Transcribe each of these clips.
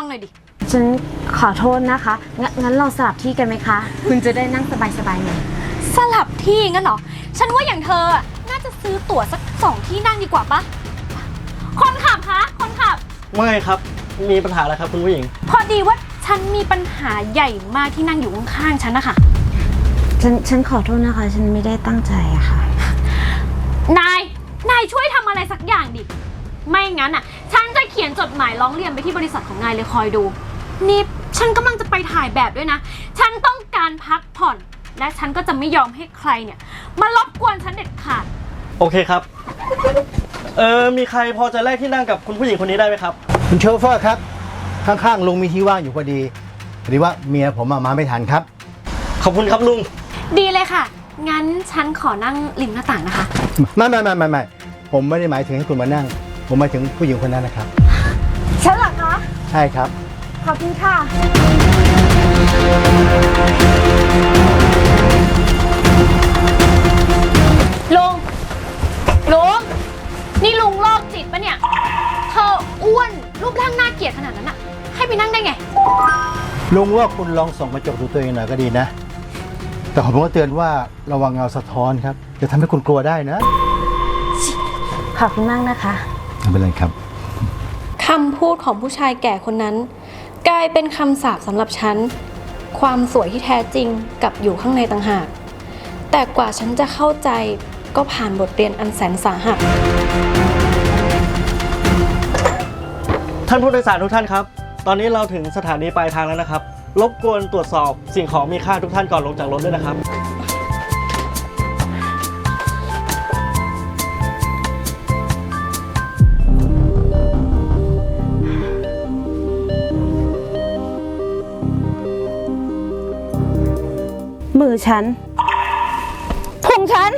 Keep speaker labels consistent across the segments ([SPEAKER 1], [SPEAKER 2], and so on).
[SPEAKER 1] วังหน่อยดิ
[SPEAKER 2] ฉันขอโทษนะคะงนงั้นเราสลับที่กันไหมคะ คุณจะได้นั่งสบายๆหน่อย
[SPEAKER 1] สลับที่งั้นเหรอ ฉันว่าอย่างเธออะน่าจะซื้อตั๋วสักสองที่นั่งดีกว่าปะคนขับคะ คนขับ
[SPEAKER 3] ว่าไงครับ มีปัญหาอะไรครับคุณผู้หญิง
[SPEAKER 1] พอดีว่าฉันมีปัญหาใหญ่มากที่นั่งอยู่ข้างๆฉันนะคะ
[SPEAKER 2] ฉันฉันขอโทษนะคะ ฉันไม่ได้ตั้งใจอะค่ะ
[SPEAKER 1] นาย นายช่วยทำอะไรสักอย่างดิ ไม่งั้นอะ ฉันจะ เขียนจดหมายร้องเรียนไปที่บริษัทของนายเลยคอยดู นี่ฉันกำลังจะไปถ่ายแบบด้วยนะ ฉันต้องการพักผ่อน และฉันก็จะไม่ยอมให้ใครเนี่ย มารบกวนฉันเด็ดขาด
[SPEAKER 3] โอเคครับ เออมีใครพอจะแลกที่นั่งกับคุณผู้หญิงคนนี้ได้ไหมครับ
[SPEAKER 4] คุณโชเฟอร์ครับ ข้างๆลุงมีที่ว่างอยู่พอดีพอดีว่าเมียผมอะมาไม่ทันครับ
[SPEAKER 3] ขอบคุณครับลุง
[SPEAKER 1] ดีเลยค่ะ งั้นฉันขอนั่งริมหน้าต่างนะคะ
[SPEAKER 4] ไม่ไม่ไม่ไม่ไม่ผมไม่ได้หมายถึงให้คุณมานั่ง ผมหมายถึงผู้หญิงคนนั้นนะครับ
[SPEAKER 2] ฉันเหรอคะ
[SPEAKER 4] ใช่ครับ
[SPEAKER 2] ขอบคุณค่ะ
[SPEAKER 1] ลุง ลุง นี่ลุงโรคจิตปะเนี่ย เธออ้วนรูปร่างน่าเกลียดขนาดนั้นอะให้ไปนั่งได้ไง
[SPEAKER 4] ลุงว่าคุณลองส่องกระจกดูตัวเองหน่อยก็ดีนะ แต่ผมก็เตือนว่าระวังเงาสะท้อนครับจะทำให้คุณกลัวได้นะ
[SPEAKER 2] ขอบคุณมากนะคะ
[SPEAKER 4] ไม่เป็นไรครับ
[SPEAKER 1] คำพูดของผู้ชายแก่คนนั้น กลายเป็นคำสาปสำหรับฉัน ความสวยที่แท้จริงกับอยู่ข้างในต่างหาก แต่กว่าฉันจะเข้าใจก็ผ่านบทเรียนอันแสนสาหัส
[SPEAKER 3] ท่านผู้โดยสารทุกท่านครับ ตอนนี้เราถึงสถานีปลายทางแล้วนะครับ รบกวนตรวจสอบสิ่งของมีค่าทุกท่านก่อนลงจากรถด้วยนะครับ
[SPEAKER 2] อฉันพุงฉัน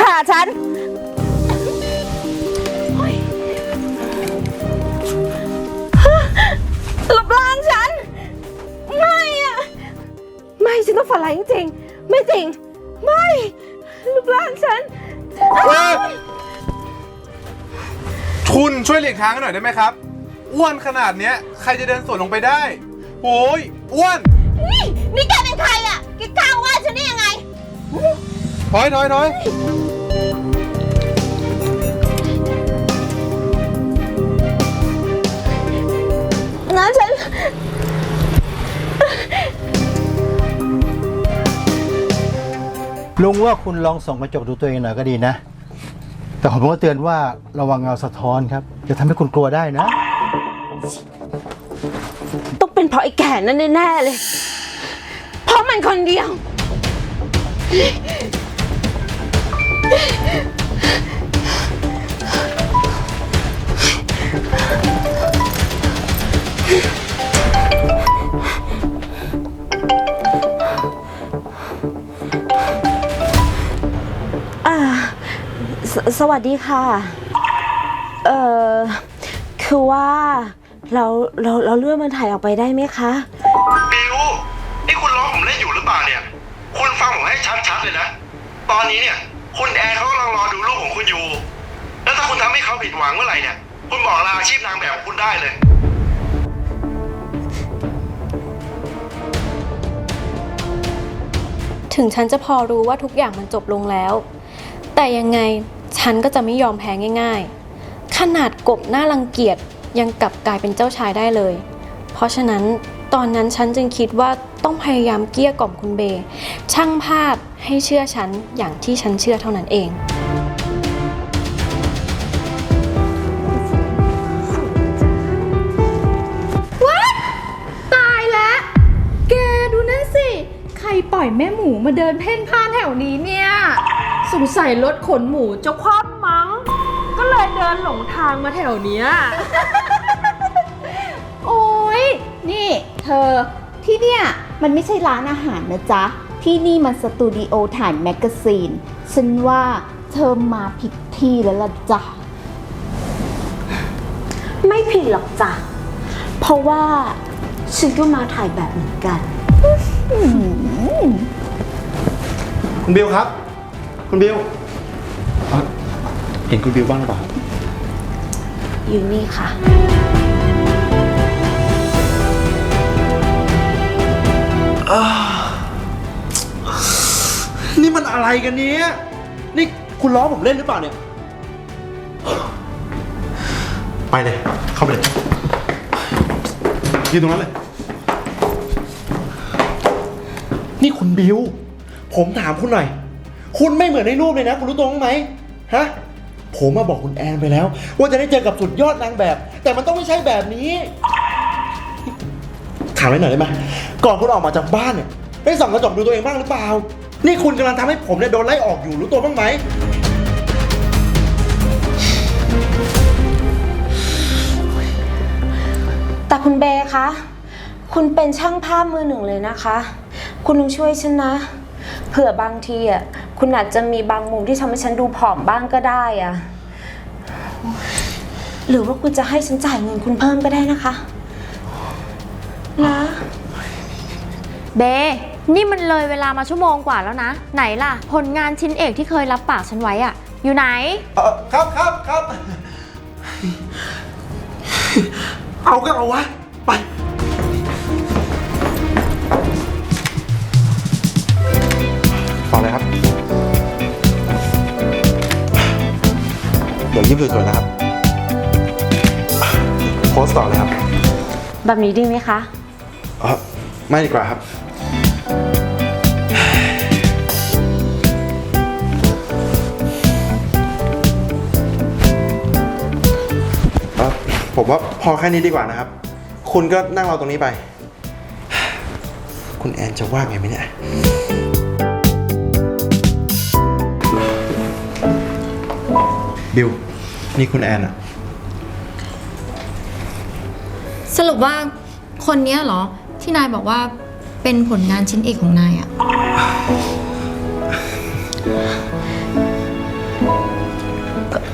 [SPEAKER 2] ขาฉันเฮ้ยรูปร่างฉัน ไม่อะไม่ฉันต้องฝันร้ายจริงๆ ไม่จริง ไม่รูปร่างฉัน
[SPEAKER 5] คุณช่วยหลีกทางให้หน่อยได้ไหมครับ อ้วนขนาดเนี้ย ใครจะเดินสวนลงไปได้โอ้ยอ้วน
[SPEAKER 6] นี่ นี่แกเป็น ใครอะแกกล้าว่าฉันได้ยังไง
[SPEAKER 5] ถอยถอยถอย
[SPEAKER 2] นะฉัน
[SPEAKER 4] ลุงว่าคุณลองส่องกระจกดูตัวเองหน่อยก็ดีนะ แต่ผมก็เตือนว่าระวังเงาสะท้อนครับ จะทำให้คุณกลัวได้นะ
[SPEAKER 2] ต้องเป็นเพราะไอ้แก่นั่นแน่ๆเลยเพราะ มันคนเดียว อ่าสสวัสดีค่ะ เอ่อ คือว่า เรา เรา เราเลื่อนมันถ่ายออกไปได้ไหมคะ
[SPEAKER 7] ตอนนี้เนี่ย คุณแอร์เขากำลังรอดูลูกของคุณอยู่ แล้วถ้าคุณทำให้เขาผิดหวังเมื่อไหร่เนี่ย คุณบอกลาอาชีพนางแบบของคุณได้เลย
[SPEAKER 1] ถึงฉันจะพอรู้ว่าทุกอย่างมันจบลงแล้ว แต่ยังไงฉันก็จะไม่ยอมแพ้ง่าย ๆ ขนาดกบหน้ารังเกียจยังกลับกลายเป็นเจ้าชายได้เลย เพราะฉะนั้นตอนนั้นฉันจึงคิดว่า ต้องพยายามเกลี้ยกล่อมคุณเบย์ช่างภาพให้เชื่อฉันอย่างที่ฉันเชื่อเท่านั้นเอง
[SPEAKER 8] ตายแล้ว แกดูนั่นสิ ใครปล่อยแม่หมูมาเดินเพ่นพ่านแถวนี้เนี่ย สงสัยรถขนหมูจะคว่ำมั้ง ก็เลยเดินหลงทางมาแถวเนี้ย โอ้ยนี่ เธอที่เนี่ย มันไม่ใช่ร้านอาหารนะจ๊ะ ที่นี่มันสตูดิโอถ่ายแมกกาซีน ฉันว่าเธอมาผิดที่แล้วล่ะจ๊ะ
[SPEAKER 2] ไม่ผิดหรอกจ้ะ เพราะว่าฉันก็มาถ่ายแบบเหมือนกัน
[SPEAKER 5] คุณบิวครับ
[SPEAKER 3] คุณบิว
[SPEAKER 5] เห็นคุณบิวบ้างหรือเปล่า
[SPEAKER 2] อยู่นี่ค่ะ
[SPEAKER 3] นี่มันอะไรกันเนี้ยนี่คุณล้อผมเล่นหรือเปล่าเนี่ย
[SPEAKER 5] ไปเลย เข้าไปเลยยืนตรงนั้นเลย
[SPEAKER 3] นี่คุณบิว ผมถามคุณหน่อย คุณไม่เหมือนในรูปเลยนะ คุณรู้ตัวบ้างไหมฮะ ผมมาบอกคุณแอนไปแล้ว ว่าจะได้เจอกับสุดยอดนางแบบ แต่มันต้องไม่ใช่แบบนี้ ถามไว้หน่อยได้ไหมก่อนคุณออกมาจากบ้านเนี่ยได้ส่องกระจกดูตัวเองบ้างหรือเปล่า นี่คุณกำลังทำให้ผมเนี่ยโดนไล่ออกอยู่รู้ตัวบ้างไหม
[SPEAKER 2] แต่คุณเบย์คะ คุณเป็นช่างภาพมือหนึ่งเลยนะคะ คุณต้องช่วยฉันนะ เผื่อบางทีอะ คุณอาจจะมีบางมุมที่ทำให้ฉันดูผอมบ้างก็ได้อะ หรือว่าคุณจะให้ฉันจ่ายเงินคุณเพิ่มก็ได้นะคะ นะ
[SPEAKER 9] เบ นี่มันเลยเวลามาชั่วโมงกว่าแล้วนะ ไหนล่ะ ผลงานชิ้นเอกที่เคยรับปากฉันไว้อะอยู่ไหน
[SPEAKER 3] เออครับครับครับ เอาก็เอาวะ ไป
[SPEAKER 5] ต่อเลยครับ เดี๋ยวยิ้มสวยๆนะครับ โพสต์ต่อเลยครับ
[SPEAKER 2] แบบนี้ดีไหมคะ
[SPEAKER 5] อ๋อไม่ดีกว่าครับ เอ่อผมว่าพอแค่นี้ดีกว่านะครับ คุณก็นั่งรอตรงนี้ไป คุณแอนจะว่าไงไหมเนี่ย บิว นี่คุณแอนอะ
[SPEAKER 8] สรุปว่าคนเนี้ยเหรอ ที่นายบอกว่าเป็นผลงานชิ้นเอกของนายอะ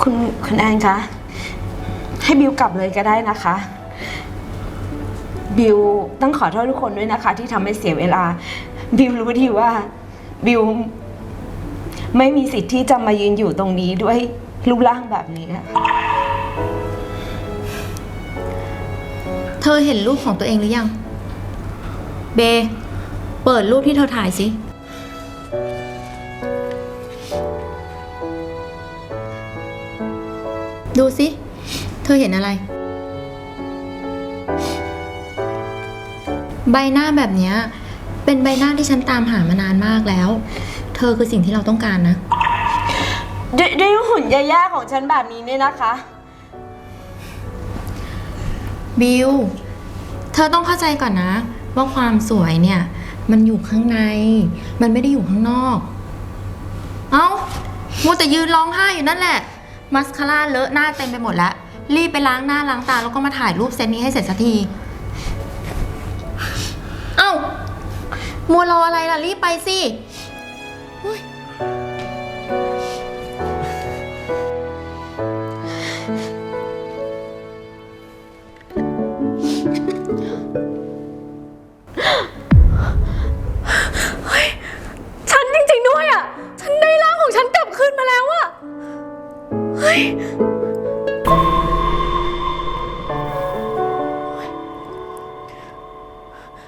[SPEAKER 2] คุณคุณแอนคะ ให้บิวกลับเลยก็ได้นะคะ บิวต้องขอโทษทุกคนด้วยนะคะ ที่ทำให้เสียเวลา บิวรู้ดีว่าบิวไม่มีสิทธิ์ที่จะมายืนอยู่ตรงนี้ด้วยรูปร่างแบบนี้ค่ะ
[SPEAKER 8] เธอเห็นรูปของตัวเองหรือยัง เบ เปิดรูปที่เธอถ่ายสิ ดูสิ เธอเห็นอะไร ใบหน้าแบบเนี้ย เป็นใบหน้าที่ฉันตามหามานานมากแล้ว เธอคือสิ่งที่เราต้องการนะ
[SPEAKER 2] ด้วยด้วยหุ่นยาๆของฉันแบบนี้เนี่ยนะคะ
[SPEAKER 8] บิว เธอต้องเข้าใจก่อนนะ ว่าความสวยเนี่ย มันอยู่ข้างใน มันไม่ได้อยู่ข้างนอก เอา้ามัวแต่ยืนร้องไห้อยู่นั่นแหละมัสคาร่าเลอะหน้าเต็มไปหมดแล้ว รีบไปล้างหน้าล้างตาแล้วก็มาถ่ายรูปเซตนี้ให้เสร็จสักที เอ้า มัวรออะไรล่ะ รีบไปสิ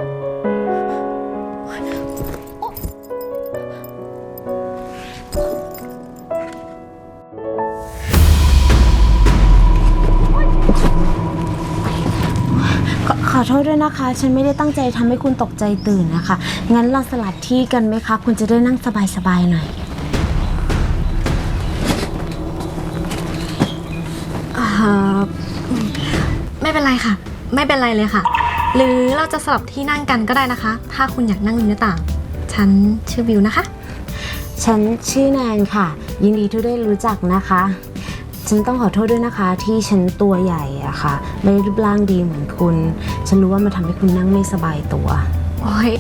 [SPEAKER 1] ขอ
[SPEAKER 2] ขอโทษด้วยนะคะ ฉันไม่ได้ตั้งใจทำให้คุณตกใจตื่นนะคะ งั้นเราสลับที่กันไหมคะ คุณจะได้นั่งสบายๆหน่อยอ่า
[SPEAKER 1] ไม่เป็นไรค่ะ ไม่เป็นไรเลยค่ะ หรือเราจะสลับที่นั่งกันก็ได้นะคะ ถ้าคุณอยากนั่งริมหน้าต่าง ฉันชื่อวิวนะคะ
[SPEAKER 2] ฉันชื่อแนนค่ะ ยินดีที่ได้รู้จักนะคะ ฉันต้องขอโทษด้วยนะคะ ที่ฉันตัวใหญ่อะค่ะ ไม่ได้รูปร่างดีเหมือนคุณ ฉันรู้ว่ามันทำให้คุณนั่งไม่สบายตัว
[SPEAKER 1] โอ้ย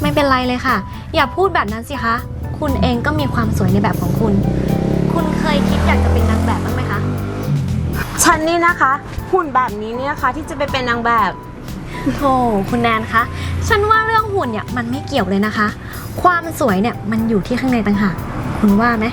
[SPEAKER 1] ไม่เป็นไรเลยค่ะ อย่าพูดแบบนั้นสิคะ คุณเองก็มีความสวยในแบบของคุณ คุณเคยคิดอยากจะเป็นนางแบบบ้างไหมคะ
[SPEAKER 2] ฉันนี่นะคะ หุ่นแบบนี้เนี่ยนะคะที่จะไปเป็นนางแบบ
[SPEAKER 1] โธ่คุณแนนคะ ฉันว่าเรื่องหุ่นเนี่ยมันไม่เกี่ยวเลยนะคะ ความสวยเนี่ยมันอยู่ที่ข้างในต่างหาก คุณว่าไหม